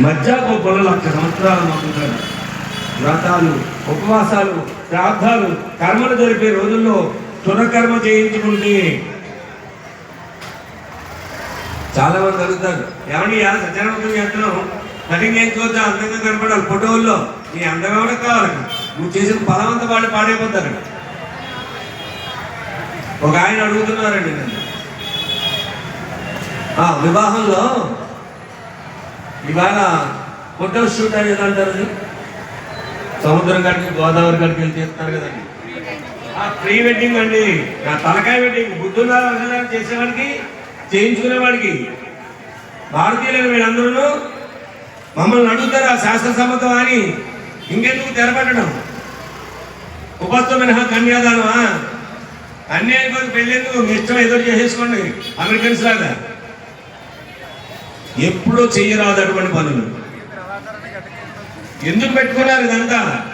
మధ్యాకు లక్ష సంవత్సరాలు మొక్కుతారు వ్రతాలు ఉపవాసాలు శ్రాద్ధాలు కర్మలు జరిపే రోజుల్లో తురకర్మ చేయించుకుంటే చాలా మంది అడుగుతారు ఏమండి సత్యనారాయణ చేస్తున్నావు కటింగ్ చేయించుకోవచ్చా? అందంగా కనపడాలి ఫోటోల్లో. నీ అందం ఎవరికి కావాలి? నువ్వు చేసిన పదవంత వాళ్ళు పాడైపోతారు. ఒక ఆయన అడుగుతున్నారండి నన్ను. ఆ, వివాహంలో ఇవాళ ఫోటో షూట్ అనేది అంటారు అది? సముద్రం కాడికి గోదావరి కాడికి వెళ్ళి తీస్తున్నారు కదండి. ఆ ప్రీ వెడ్డింగ్ అండి. నా తలకాయ వెడ్డింగ్. బుద్ధులా చేసేవాడికి చేయించుకునేవాడికి. భారతీయులైన వీళ్ళందరూ మమ్మల్ని అడుగుతారు ఆ శాస్త్ర సమ్మతం అని. ఇంకెందుకు తెరపడడం ఉపస్థ మినహా కన్యాదానమా? అన్ని అయిపోయి పెళ్ళేందుకు? మీ ఇష్టం ఎదురు చేసేసుకోండి. అమెరికన్స్ లాగా ఎప్పుడో చేయరాదటువంటి పనులు. ఎందుకు పెట్టుకున్నారు ఇదంతా?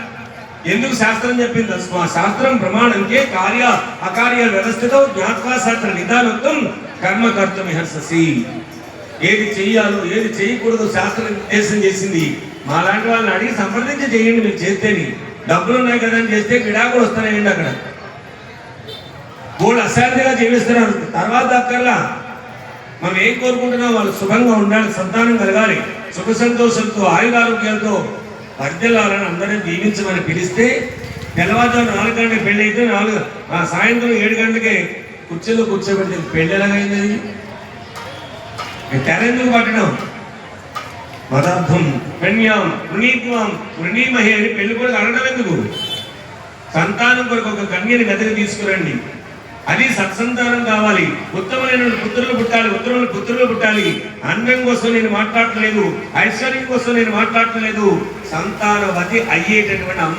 ఎందుకు శాస్త్రం చెప్పింది? శాస్త్రం ప్రమాణంకే కార్య అకార్య వ్యవస్థతో జ్ఞాత్వా శాస్త్ర నిదానత్వం కర్మ కర్తం హర్షసి ఏది చెయ్యాలో ఏది చేయకూడదు శాస్త్రం నిర్దేశం చేసింది. మా లాంటి వాళ్ళని అడిగి సంప్రదించి చేయండి మీరు చేస్తేని. డబ్బులు ఉన్నాయి కదా అని చేస్తే విడాకులు వస్తున్నాయండి అక్కడ. వాళ్ళు అశాంతిగా జీవిస్తున్నారు. తర్వాత అక్కర్లా మనం ఏం కోరుకుంటున్నాం వాళ్ళు సుఖంగా ఉండాలి సంతానం కలగాలి. సుఖ సంతోషంతో ఆయురారోగ్యాలతో వర్ధిల్లాలని అందరినీ జీవించమని పిలిస్తే తెల్లవారుజాము నాలుగు గంటలకు పెళ్ళి అయితే నాలుగు ఆ సాయంత్రం ఏడు గంటలకే కుర్చీలో కూర్చోబెడితే పెళ్ళి ఎలాగైంది తెర ఎందుకు పట్టడం. పదార్థం పెణ్యాం వృణీత్వం వృణీమహి అని పెళ్ళి కూడా అనడం ఎందుకు? సంతానం కొరకు ఒక కన్యని గదికి తీసుకురండి. అది సత్సంతానం కావాలి. ఉత్తమమైన పుత్రులు పుట్టాలి ఉత్తమమైన పుత్రులు పుట్టాలి. అందం కోసం నేను మాట్లాడట్లేదు ఐశ్వర్యం కోసం నేను మాట్లాడట్లేదు సంతానవతి అయ్యేటటువంటి అమ్మ